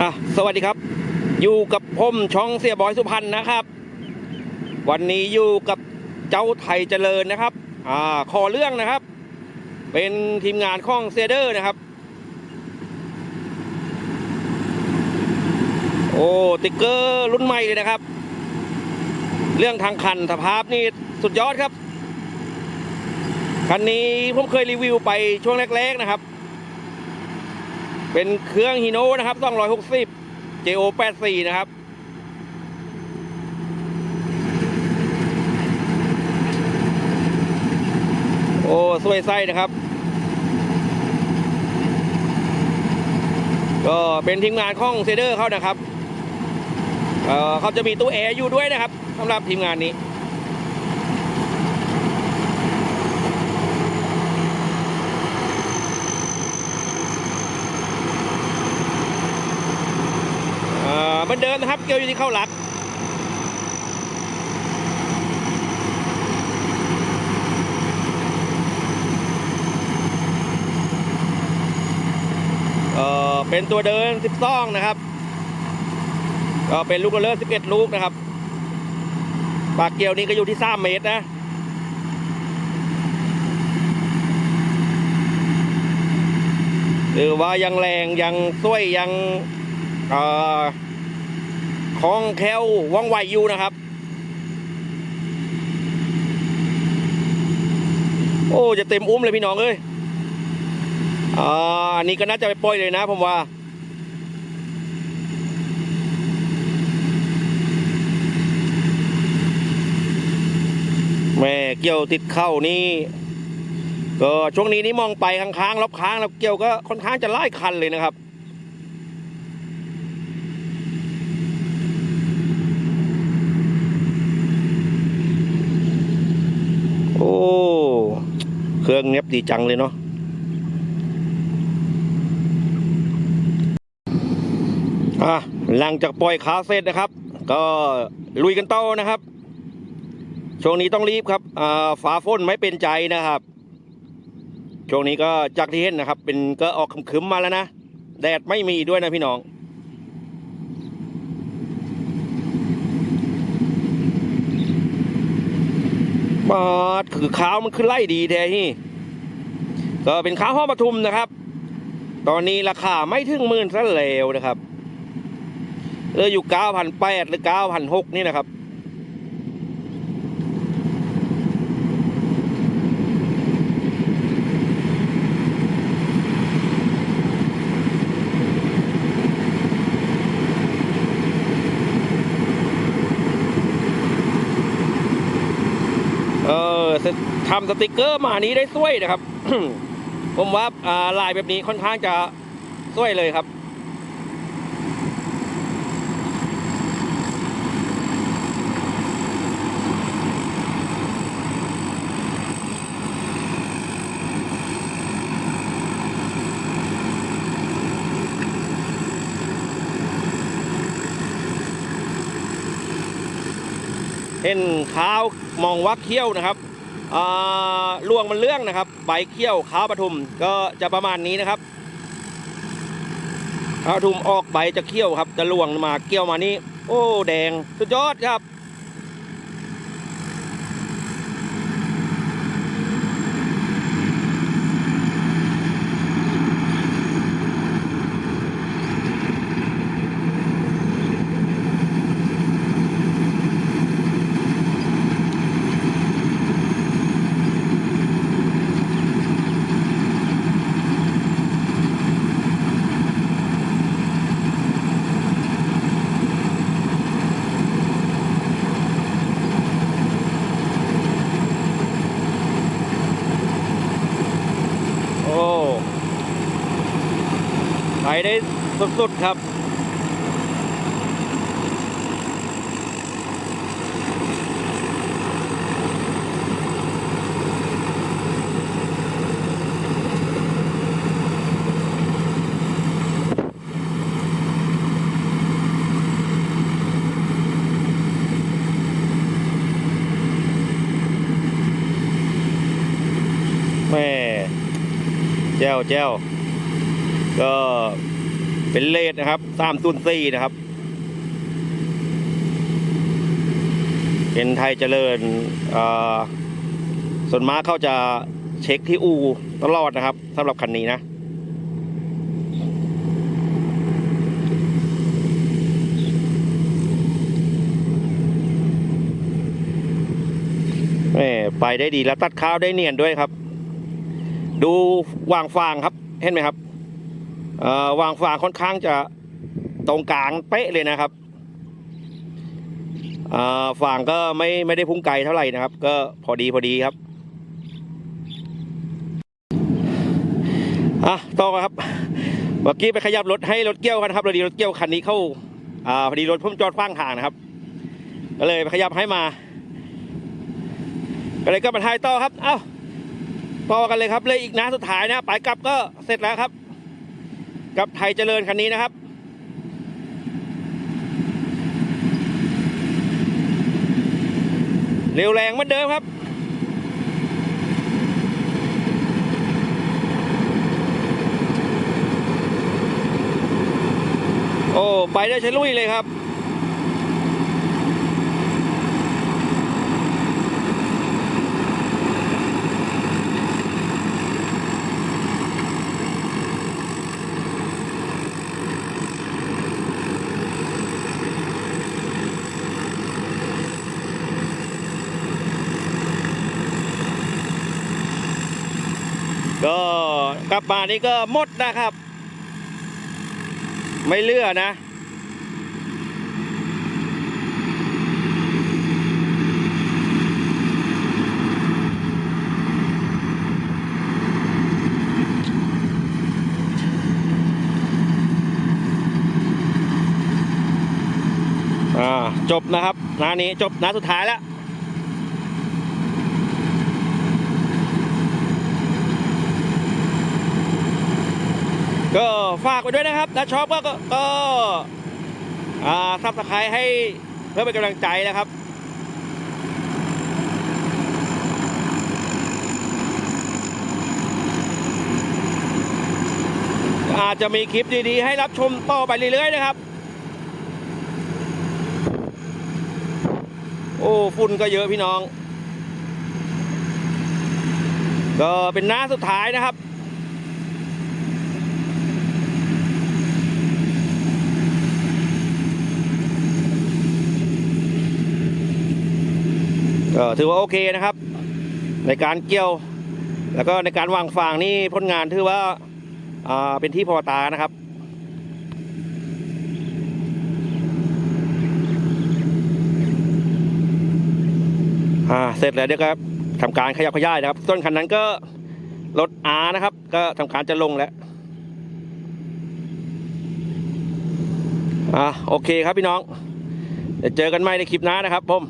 อะสวัสดีครับ อยู่กับผมช่องเสียบอยสุพรรณนะครับ วันนี้อยู่กับเจ้าไทยเจริญนะครับ อ่าขอเรื่องนะครับ เป็นทีมงานของเซเดอร์นะครับ โอ้ติ๊กเกอร์รุ่นใหม่เลยนะครับ เรื่องทางคันสภาพนี่สุดยอดครับคันนี้ผมเคยรีวิวไปช่วงแรก ๆ นะครับ เป็นเครื่องฮีโน่นะครับ260 JO 84นะครับ โอ้สวยไส้นะครับ ก็เป็นทีมงานของเซเดอร์เขานะครับเเขาจะมีตู้แอร์อยู่ด้วยนะครับสำหรับทีมงานนี้ เอ่อเห มือนเดิมนะครับ เกี่ยวอยู่ที่เข้าหลักเอ่อเป็นตัวเดิน12นะครับก็เป็นลูกเลิศ11 ลูกนะครับ ปากเกี่ยวนี้ก็อยู่ที่3เมตรนะหรือว่ายังแรงยังสวยยังเอ่อ คล่องแคล่วว่องไวอยู่นะครับ โอ้จะเต็มอุ้มเลยพี่น้องเอ้ยอ่าอันนี้ก็น่าจะไปปล่อยเลยนะผมว่าแม่เกี่ยวติดเข้านี่ก็ช่วงนี้นี่มองไปค้างๆรอบค้างแล้วเกี่ยวก็ค่อนข้างจะไล่คันเลยนะครับ โอ้ เครื่องเงียบดีจังเลยเนาะอะหลังจากปล่อยขาเสร็จนะครับ ก็ลุยกันเต่อนะครับ ช่วงนี้ต้องรีบครับอ่าฝาฝนไม่เป็นใจนะครับ ช่วงนี้ก็จากที่เห็นนะครับ เป็นก็ออกคึมๆมาแล้วนะ แดดไม่มีด้วยนะพี่น้อง บาดคือขาวมันขึ้นไล่ดีแท้ที่ก็เป็นขาวห้องปทุมนะครับ ตอนนี้ราคาไม่ถึงหมื่นซะแล้วนะครับเลยอยู่เก้าพันแปดหรือเก้าพันหกนี่นะครับ ทำสติกเกอร์มานี้ได้สวยนะครับ ผมว่าอ่าลายแบบนี้ค่อนข้างจะสวยเลยครับเห็นขาวมองว่าเขี้ยวนะครับ ลวงมันเรื่องนะครับ ใบเขี้ยวขาวปทุมก็จะประมาณนี้นะครับขาวปทุมออกใบจะเขี้ยวครับ จะลวงมาเกี้ยวมานี้ โอ้ แดง สุดยอดครับ โอ้ ไปได้สุดๆครับแม่แจ้วแจ้ว ก็เป็นเลทนะครับสามตุนสี่นะครับ เป็นไทยเจริญส่วนมากเขาจะเช็คที่อูตลอดนะครับสำหรับคันนี้นะไปได้ดีแล้วตัดข้าวได้เนียนด้วยครับ ดูวางฟางครับ เห็นไหมครับ วางฟางค่อนข้างจะตรงกลางเป๊ะเลยนะครับเอ่อฟางก็ไม่ไม่ได้พุ่งไกลเท่าไหร่นะครับ ก็พอดีพอดีครับอะต่อครับเมื่อกี้ไปขยับรถให้รถเกี้ยวกันครับพอดีรถเกี้ยวคันนี้เข้าอ่าพอดีรถพุ่มจอดฟังทางนะครับ ก็เลยไปขยับให้มาก็เลยก็มาถ่ายต่อครับ เอ้าต่อกันเลยครับเลยอีกน้าสุดท้ายนะไปกลับก็เสร็จแล้วครับ กับไทยเจริญคันนี้นะครับ เร็วแรงเหมือนเดิมครับ โอ้ ไปได้ใช้ลุยเลยครับ ก็กลับมานี่ก็หมดนะครับ ไม่เลือนะ จบนะครับนานี้จบนาสุดท้ายแล้ว ก็ฝากไว้ด้วยนะครับถ้าชอบก็ก็ก็อ่าซับสไครต์ให้เพื่อเป็นกำลังใจนะครับอาจจะมีคลิปดีๆ ให้รับชมต่อไปเรื่อยๆนะครับ โอ้ฝุ่นก็เยอะพี่น้อง ก็เป็นหน้าสุดท้ายนะครับ ก็ถือว่าโอเคนะครับ ในการเกี่ยว แล้วก็ในการวางฟางนี่ผลงานถือว่าอ่าเป็นที่พอตานะครับเสร็จแล้วเดี๋ยวก็ทำการขยับขยายนะครับ ต้นคันนั้นก็รถอานะครับ ก็ทำการจะลงแล้วอ่าโอเคครับพี่น้องเดี๋ยวเจอกันใหม่ในคลิปหน้านะครับผม